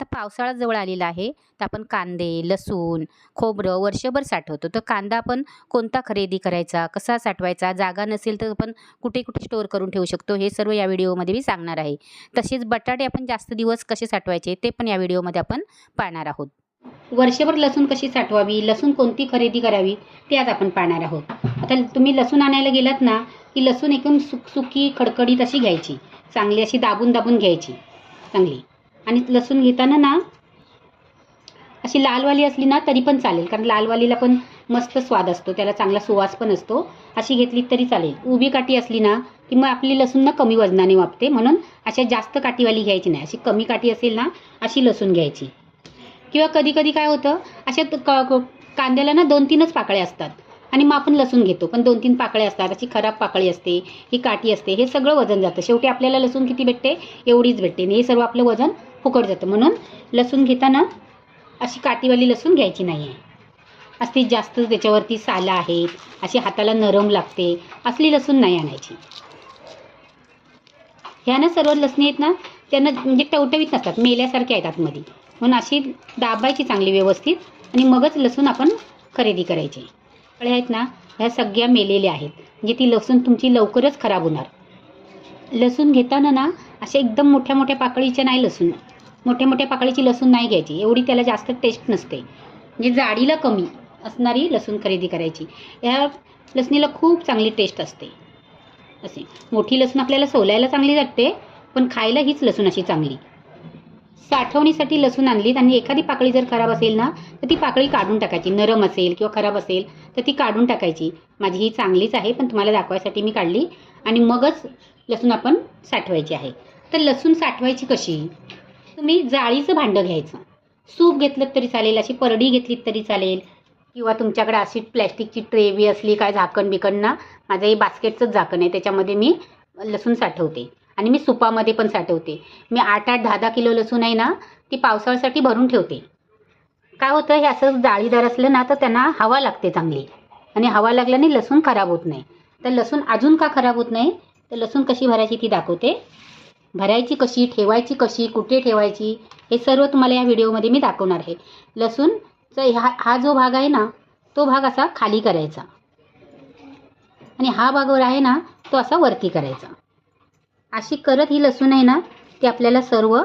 आता पावसाळा जवळ आलेला आहे तर आपण कांदे लसूण खोबरं वर्षभर साठवतो. तर कांदा आपण कोणता खरेदी करायचा कसा साठवायचा जागा नसेल तर आपण कुठे कुठे स्टोअर करून ठेवू शकतो हे सर्व या व्हिडिओमध्ये मी सांगणार आहे. तसेच बटाटे आपण जास्त दिवस कसे साठवायचे ते पण या व्हिडिओमध्ये आपण पाहणार आहोत. वर्षभर लसूण कशी साठवावी लसूण कोणती खरेदी करावी ते आज आपण पाहणार आहोत. आता तुम्ही लसूण आणायला गेलात ना की लसूण एकदम सुक सुकी खडखडीत अशी घ्यायची. चांगली अशी दाबून दाबून घ्यायची. चांगली. आणि लसूण घेताना ना अशी लालवाली असली ना तरी पण चालेल. कारण लालवालीला पण मस्त स्वाद असतो. त्याला चांगला सुवास पण असतो. अशी घेतली तरी चालेल. उभी काठी असली ना की मग आपली लसूण ना कमी वजनाने वापते. म्हणून अशा जास्त काठीवाली घ्यायची नाही. अशी कमी काठी असेल ना अशी लसूण घ्यायची. किंवा कधी कधी काय होतं अशा कांद्याला ना दोन तीनच पाकळ्या असतात. आणि मग आपण लसूण घेतो. पण दोन तीन पाकळ्या असतात. अशी खराब पाकळी असते ही काठी असते हे सगळं वजन जातं. शेवटी आपल्याला लसूण किती भेटते? एवढीच भेटते. आणि हे सर्व आपलं वजन फुकट जातं. म्हणून लसूण घेताना अशी काटीवाली लसूण घ्यायची नाही आहे असती जास्त त्याच्यावरती साला आहेत अशी हाताला नरम लागते असली लसूण नाही आणायची. ह्या ना सर्व लसणी आहेत ना त्यांना म्हणजे टवटवीत नसतात मेल्यासारख्या आहेत आतमध्ये. म्हणून अशी दाबायची चांगली व्यवस्थित आणि मगच लसूण आपण खरेदी करायची. फळे आहेत ना ह्या सगळ्या मेलेल्या आहेत म्हणजे ती लसूण तुमची लवकरच खराब होणार. लसूण घेताना ना अशा एकदम मोठ्या मोठ्या पाकळीच्या नाही लसूण. मोठ्या मोठ्या पाकळीची लसूण नाही घ्यायची. एवढी त्याला जास्त टेस्ट नसते. म्हणजे जाडीला कमी असणारी लसूण खरेदी करायची. ह्या लसणीला खूप चांगली टेस्ट असते. असे. मोठी लसूण आपल्याला सोलायला चांगली वाटते पण खायला हीच लसूण अशी चांगली. साठवणीसाठी लसूण आणलीत आणि एखादी पाकळी जर खराब असेल ना तर ती पाकळी काढून टाकायची. नरम असेल किंवा खराब असेल तर ती काढून टाकायची. माझी ही चांगलीच आहे पण तुम्हाला दाखवायसाठी मी काढली. आणि मगच लसूण आपण साठवायची आहे. तर लसूण साठवायची कशी? तुम्ही जाळीचं भांडं घ्यायचं. सूप घेतलं तरी चालेल अशी परडी घेतलीत तरी चालेल किंवा तुमच्याकडे अशी प्लॅस्टिकची ट्रे बी असली काय झाकण बिकण ना माझं हे बास्केटचंच झाकण आहे त्याच्यामध्ये मी लसूण साठवते. आणि मी सुपामध्ये पण साठवते. मी आठ आठ दहा दहा किलो लसूण आहे ना ती पावसाळ्यासाठी भरून ठेवते. काय होतं हे असं जाळीदार असलं ना तर त्यांना हवा लागते चांगली. आणि हवा लागल्याने लसूण खराब होत नाही. तर लसूण अजून का खराब होत नाही? तर लसूण कशी भरायची ती दाखवते. भरायची कशी ठेवायची कशी कुठे ठेवायची हे सर्व तुम्हाला या व्हिडिओमध्ये मी दाखवणार आहे. लसूणचा ह्या हा जो भाग आहे ना तो भाग असा खाली करायचा. आणि हा भागवर आहे ना तो असा वरती करायचा. अशी करत ही लसूण आहे ना ती आपल्याला सर्व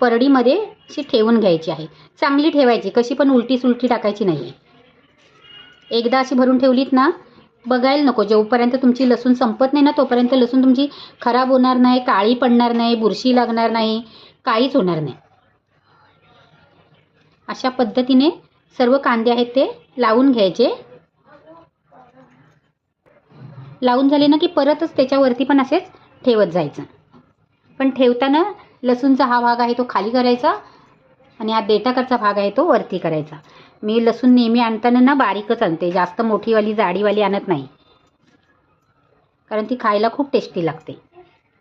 परडीमध्ये अशी ठेवून घ्यायची आहे. चांगली ठेवायची कशी पण उलटी सुलटी टाकायची नाही आहे एकदा अशी भरून ठेवलीत ना बघायला नको. जोपर्यंत तुमची लसूण संपत नाही ना तोपर्यंत लसूण तुमची खराब होणार नाही काळी पडणार नाही बुरशी लागणार नाही काहीच होणार नाही. अशा पद्धतीने सर्व कांदे आहेत ते लावून घ्यायचे. लावून झाले ना की परतच त्याच्यावरती पण असेच ठेवत जायचं. पण ठेवताना लसूणचा हा भाग आहे तो खाली करायचा आणि हा देठाकडचा भाग आहे तो वरती करायचा. मी लसूण नेहमी आणताना ना बारीकच आणते. जास्त मोठीवाली जाडीवाली आणत नाही. कारण ती खायला खूप टेस्टी लागते.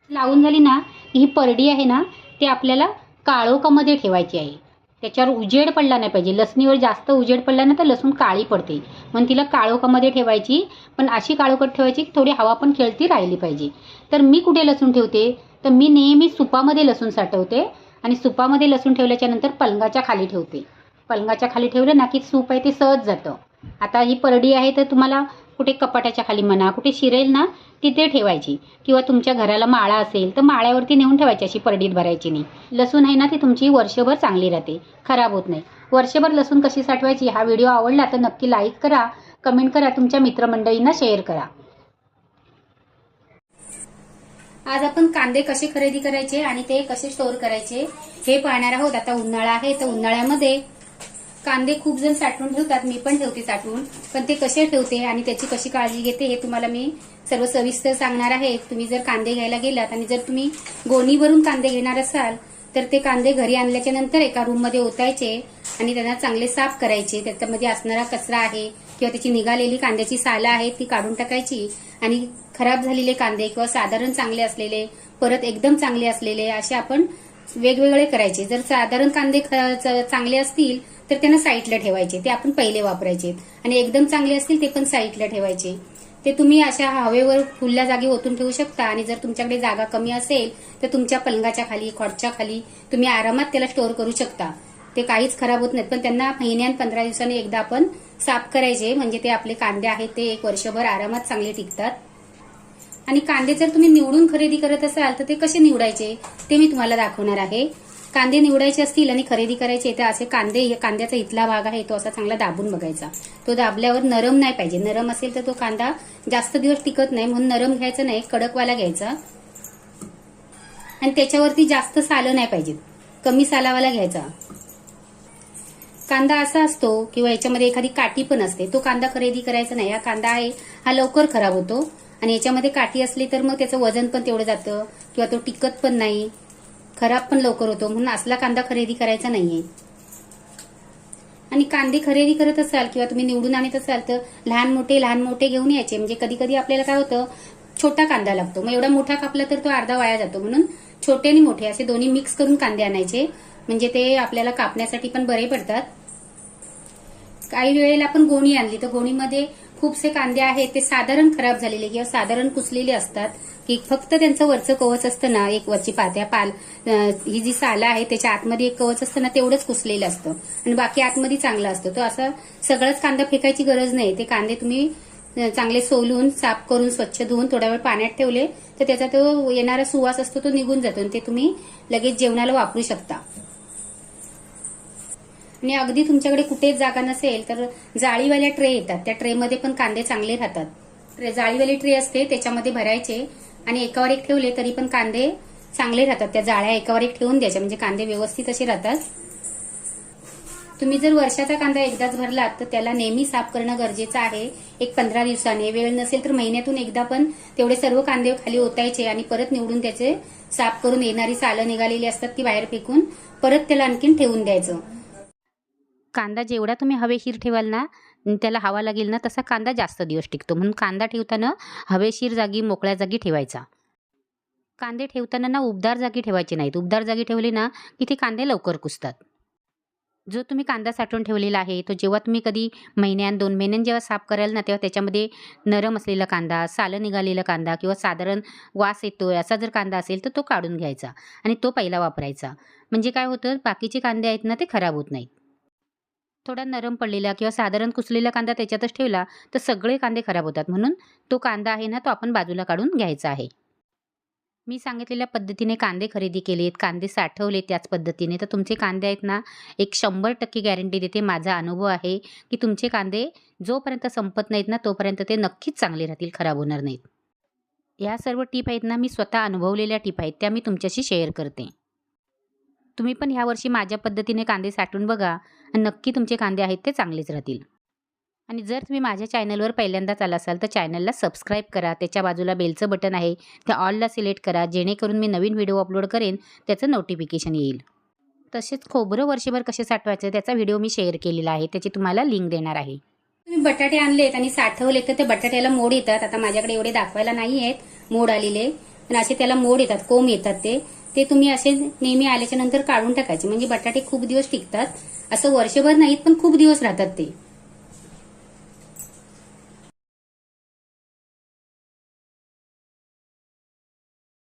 लावून झाली ना ही परडी आहे ना ती आपल्याला काळोखामध्ये ठेवायची आहे. त्याच्यावर उजेड पडला नाही पाहिजे. लसणीवर जास्त उजेड पडला ना तर लसूण काळी पडते. म्हणून तिला काळोखामध्ये ठेवायची. पण अशी काळोखात ठेवायची की थोडी हवा पण खेळती राहिली पाहिजे. तर मी कुठे लसूण ठेवते? तर मी नेहमी सुपामध्ये लसूण साठवते आणि सुपामध्ये लसूण ठेवल्याच्यानंतर पलंगाच्या खाली ठेवते. पलंगाच्या खाली ठेवलं ना की सूप आहे ते सहज जातं. आता ही परडी आहे तर तुम्हाला कुठे कपाटाच्या खाली म्हणा कुठे शिरेल ना तिथे ठेवायची. किंवा तुमच्या घराला माळा असेल तर माळ्यावरती नेऊन ठेवायची अशी परडीत भरायची नाही. लसूण आहे ना ती तुमची वर्षभर चांगली राहते. खराब होत नाही. वर्षभर लसूण कशी साठवायची? हा व्हिडिओ आवडला तर नक्की लाईक करा कमेंट करा तुमच्या मित्रमंडळींना शेअर करा. आज आपण कांदे कसे खरेदी करायचे आणि ते कसे स्टोअर करायचे हे पाहणार आहोत. आता उन्हाळा आहे तर उन्हाळ्यामध्ये कांदे खूप जण साठवून ठेवतात मी पण ठेवते साठवून. पण ते कसे ठेवते आणि त्याची कशी काळजी घेते हे तुम्हाला मी सर्व सविस्तर सांगणार आहे. तुम्ही जर कांदे घ्यायला गेलात आणि जर तुम्ही गोणी भरून कांदे घेणार असाल तर ते कांदे घरी आणल्याच्या नंतर एका रूममध्ये ओतायचे आणि त्यांना चांगले साफ करायचे. त्याच्यामध्ये असणारा कचरा आहे किंवा त्याची निघालेली कांद्याची सालं आहे ती काढून टाकायची आणि खराब झालेले कांदे किंवा साधारण चांगले असलेले परत एकदम चांगले असलेले असे आपण वेगवेगळे करायचे. जर साधारण कांदे ख- चांगले असतील तर त्यांना साईडला ठेवायचे. ते आपण पहिले वापरायचे. आणि एकदम चांगले असतील ते पण साईडला ठेवायचे. ते तुम्ही अशा हवेवर खुल्या जागी ओतून ठेवू शकता. आणि जर तुमच्याकडे जागा कमी असेल तर तुमच्या पलंगाच्या खाली खॉटच्या खाली तुम्ही आरामात त्याला स्टोअर करू शकता. ते काहीच खराब होत नाहीत. पण त्यांना महिन्यान पंधरा दिवसांनी एकदा आपण साफ करायचे. म्हणजे ते आपले कांदे आहेत ते एक वर्षभर आरामात चांगले टिकतात. आणि कांदे जर तुम्ही निवडून खरेदी करत असाल तर ते कसे निवडायचे? ते मी तुम्हाला दाखवणार आहे. कांदे निवडायचे असतील आणि खरेदी करायचे तर असे कांदे कांद्याचा इथला भाग आहे तो असा चांगला दाबून बघायचा. तो दाबल्यावर नरम नाही पाहिजे. नरम असेल तर तो कांदा जास्त दिवस टिकत नाही म्हणून नरम घ्यायचा नाही कडकवाला घ्यायचा. आणि त्याच्यावरती जास्त सालं नाही पाहिजेत. कमी सालावाला घ्यायचा. कांदा असा असतो किंवा याच्यामध्ये एखादी काठी पण असते तो कांदा खरेदी करायचा नाही. हा कांदा आहे हा लवकर खराब होतो. आणि याच्यामध्ये काठी असली तर मग त्याचं वजन पण तेवढं जातं किंवा तो टिकत पण नाही. खराब पण लवकर होतो. म्हणून असला कांदा खरेदी करायचा नाहीये. आणि कांदे खरेदी करत असाल किंवा तुम्ही निवडून आणत असाल तर लहान मोठे लहान मोठे घेऊन यायचे. म्हणजे कधी कधी आपल्याला काय होतं छोटा कांदा लागतो. मग एवढा मोठा कापला तर तो अर्धा वाया जातो. म्हणून छोटे आणि मोठे असे दोन्ही मिक्स करून कांदे आणायचे. म्हणजे ते आपल्याला कापण्यासाठी पण बरे पडतात. काही वेळेला आपण गोणी आणली तर गोणीमध्ये खूपसे कांदे आहेत ते साधारण खराब झालेले किंवा साधारण कुसलेले असतात की फक्त त्यांचं वरचं कवच असतं ना एक वरची पात्या पाल ही जी साला आहे त्याच्या आतमध्ये एक कवच असतं ना तेवढंच कुसलेलं असतं. आणि बाकी आतमध्ये चांगलं असतं. तो असं सगळंच कांदा फेकायची गरज नाही. ते कांदे तुम्ही चांगले सोलून साफ करून स्वच्छ धुवून थोडा वेळ पाण्यात ठेवले तर त्याचा तो येणारा सुवास असतो तो निघून जातो. आणि ते तुम्ही लगेच जेवणाला वापरू शकता. आणि अगदी तुमच्याकडे कुठेच जागा नसेल तर जाळीवाल्या ट्रे येतात. त्या ट्रेमध्ये पण कांदे चांगले राहतात. ट्रे- जाळीवाली ट्रे असते त्याच्यामध्ये भरायचे आणि एकावर एक ठेवले तरी पण कांदे चांगले राहतात. त्या जाळ्या एकावर एक ठेवून द्यायच्या म्हणजे कांदे व्यवस्थित असे राहतात. तुम्ही जर वर्षाचा कांदा एकदाच भरलात तर त्याला नेहमी साफ करणं गरजेचं आहे. एक पंधरा दिवसाने. वेळ नसेल तर महिन्यातून एकदा पण तेवढे सर्व कांदे खाली ओतायचे आणि परत निवडून त्याचे साफ करून येणारी सालं निघालेली असतात ती बाहेर फेकून परत त्याला आणखीन ठेवून द्यायचं. कांदा जेवढा तुम्ही हवेशीर ठेवाल ना त्याला हवा लागेल ना तसा कांदा जास्त दिवस टिकतो. म्हणून कांदा ठेवताना हवेशीर जागी मोकळ्या जागी ठेवायचा. कांदे ठेवताना ना उबदार जागी ठेवायचे नाहीत. उबदार जागी ठेवले ना की ते कांदे लवकर कुसतात. जो तुम्ही कांदा साठवून ठेवलेला आहे तो जेव्हा तुम्ही कधी महिन्यान दोन महिन्यान जेव्हा साफ कराल ना तेव्हा त्याच्यामध्ये नरम असलेला कांदा सालं निघालेला कांदा किंवा साधारण वास येतो असा जर कांदा असेल तर तो काढून घ्यायचा आणि तो पहिला वापरायचा. म्हणजे काय होतं बाकीचे कांदे आहेत ना ते खराब होत नाहीत. थोडा नरम पडलेला किंवा साधारण कुसलेला कांदा त्याच्यातच ठेवला तर सगळे कांदे खराब होतात. म्हणून तो कांदा आहे ना तो आपण बाजूला काढून घ्यायचा आहे. मी सांगितलेल्या पद्धतीने कांदे खरेदी केलेत कांदे साठवले त्याच पद्धतीने. तर तुमचे कांदे आहेत ना एक शंभर टक्के गॅरंटी देते. माझा अनुभव आहे की तुमचे कांदे जोपर्यंत संपत नाहीत ना तोपर्यंत ते नक्कीच चांगले राहतील खराब होणार नाहीत. या सर्व टीप आहेत ना मी स्वतः अनुभवलेल्या टीप आहेत त्या मी तुमच्याशी शेअर करते. तुम्ही पण ह्या वर्षी माझ्या पद्धतीने कांदे साठवून बघा. आणि नक्की तुमचे कांदे आहेत ते चांगलेच राहतील. आणि जर तुम्ही माझ्या चॅनलवर पहिल्यांदाच आला असाल तर चॅनलला सबस्क्राईब करा. त्याच्या बाजूला बेलचं बटन आहे. त्या ऑलला सिलेक्ट करा. जेणेकरून मी नवीन व्हिडिओ अपलोड करेन त्याचं नोटिफिकेशन येईल. तसेच खोबरं वर्षभर कसे साठवायचं त्याचा व्हिडिओ मी शेअर केलेला आहे. त्याची तुम्हाला लिंक देणार आहे. तुम्ही बटाटे आणलेत आणि साठवले तर ते बटाट्याला मोड येतात. आता माझ्याकडे एवढे दाखवायला नाही आहेत. मोड आलेले पण असे त्याला मोड येतात कोंब येतात ते. ते तुम्ही असे नेहमी आल्याच्यानंतर काढून टाकायचे. म्हणजे बटाटे खूप दिवस टिकतात. असं वर्षभर नाहीत पण खूप दिवस राहतात ते.